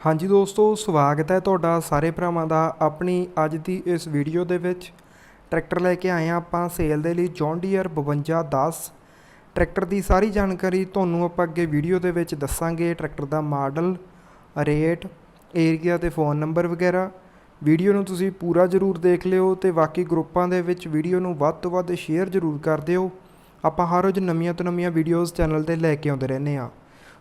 ਹਾਂਜੀ ਦੋਸਤੋ, ਸਵਾਗਤ ਹੈ ਤੁਹਾਡਾ ਸਾਰੇ ਭਰਾਵਾਂ ਦਾ ਆਪਣੀ ਅੱਜ ਦੀ ਇਸ ਵੀਡੀਓ ਦੇ ਵਿੱਚ। ਟਰੈਕਟਰ ਲੈ ਕੇ ਆਏ ਹਾਂ ਆਪਾਂ ਸੇਲ ਦੇ ਲਈ ਜੌਨ ਡੀਅਰ 5210 ਟਰੈਕਟਰ ਦੀ ਸਾਰੀ ਜਾਣਕਾਰੀ ਤੁਹਾਨੂੰ ਆਪਾਂ ਅੱਗੇ ਵੀਡੀਓ ਦੇ ਵਿੱਚ ਦੱਸਾਂਗੇ। ਟਰੈਕਟਰ ਦਾ ਮਾਡਲ, ਰੇਟ, ਏਰੀਆ ਤੇ ਫੋਨ ਨੰਬਰ ਵਗੈਰਾ। ਵੀਡੀਓ ਨੂੰ ਤੁਸੀਂ ਪੂਰਾ ਜ਼ਰੂਰ ਦੇਖ ਲਿਓ ਤੇ ਬਾਕੀ ਗਰੁੱਪਾਂ ਦੇ ਵਿੱਚ ਵੀਡੀਓ ਨੂੰ ਵੱਧ ਤੋਂ ਵੱਧ ਸ਼ੇਅਰ ਜ਼ਰੂਰ ਕਰ ਦਿਓ। ਆਪਾਂ ਹਰ ਰੋਜ਼ ਨਵੀਆਂ ਤੋਂ ਨਵੀਆਂ ਵੀਡੀਓਜ਼ ਚੈਨਲ ਤੇ ਲੈ ਕੇ ਆਉਂਦੇ ਰਹਿੰਦੇ ਹਾਂ।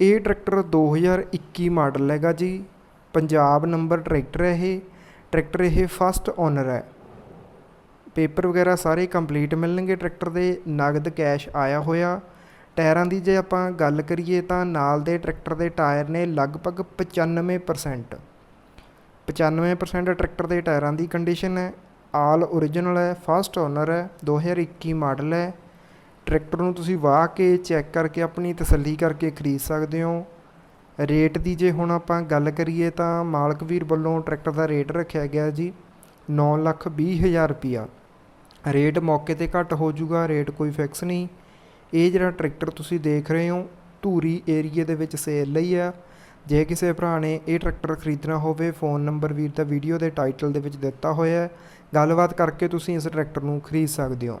ਇਹ ਟਰੈਕਟਰ 2021 ਮਾਡਲ ਹੈਗਾ ਜੀ। ਪੰਜਾਬ ਨੰਬਰ ਟਰੈਕਟਰ ਹੈ ਇਹ। ਟਰੈਕਟਰ ਇਹ ਫਸਟ ਓਨਰ ਹੈ। ਪੇਪਰ ਵਗੈਰਾ ਸਾਰੇ ਕੰਪਲੀਟ ਮਿਲਣਗੇ ਟਰੈਕਟਰ ਦੇ। ਨਗਦ ਕੈਸ਼ ਆਇਆ ਹੋਇਆ। ਟਾਇਰਾਂ ਦੀ ਜੇ ਆਪਾਂ ਗੱਲ ਕਰੀਏ ਤਾਂ ਨਾਲ ਦੇ ਟਰੈਕਟਰ ਦੇ ਟਾਇਰ ਨੇ ਲਗਭਗ 95% 95% ਟਰੈਕਟਰ ਦੇ ਟਾਇਰਾਂ ਦੀ ਕੰਡੀਸ਼ਨ ਹੈ। ਆਲ ਓਰੀਜਨਲ ਹੈ ਫਸਟ ਓਨਰ ਹੈ 2021 ਮਾਡਲ ਹੈ। ਟਰੈਕਟਰ ਨੂੰ ਤੁਸੀਂ ਵਾਹ ਕੇ ਚੈੱਕ ਕਰਕੇ ਆਪਣੀ ਤਸੱਲੀ ਕਰਕੇ ਖਰੀਦ ਸਕਦੇ ਹੋ। ਰੇਟ ਦੀ ਜੇ ਹੁਣ ਆਪਾਂ ਗੱਲ ਕਰੀਏ ਤਾਂ ਮਾਲਕ ਵੀਰ ਵੱਲੋਂ ਟਰੈਕਟਰ ਦਾ ਰੇਟ ਰੱਖਿਆ ਗਿਆ ਜੀ 9 ਲੱਖ ਵੀਹ ਹਜ਼ਾਰ ਰੁਪਿਆ ਰੇਟ ਮੌਕੇ ਤੇ ਘੱਟ ਹੋ ਜਾਊਗਾ, ਰੇਟ ਕੋਈ ਫਿਕਸ ਨਹੀਂ। ਇਹ ਜਿਹੜਾ ਟਰੈਕਟਰ ਤੁਸੀਂ ਦੇਖ ਰਹੇ ਹੋ, ਧੂਰੀ ਏਰੀਏ ਦੇ ਵਿੱਚ ਸੇਲ ਲਈ ਆ। ਜੇ ਕਿਸੇ ਭਰਾ ਨੇ ਇਹ ਟਰੈਕਟਰ ਖਰੀਦਣਾ ਹੋਵੇ, ਫੋਨ ਨੰਬਰ ਵੀਰ ਦਾ ਵੀਡੀਓ ਦੇ ਟਾਈਟਲ ਦੇ ਵਿੱਚ ਦਿੱਤਾ ਹੋਇਆ ਹੈ। ਗੱਲਬਾਤ ਕਰਕੇ ਤੁਸੀਂ ਇਸ ਟਰੈਕਟਰ ਨੂੰ ਖਰੀਦ ਸਕਦੇ ਹੋ।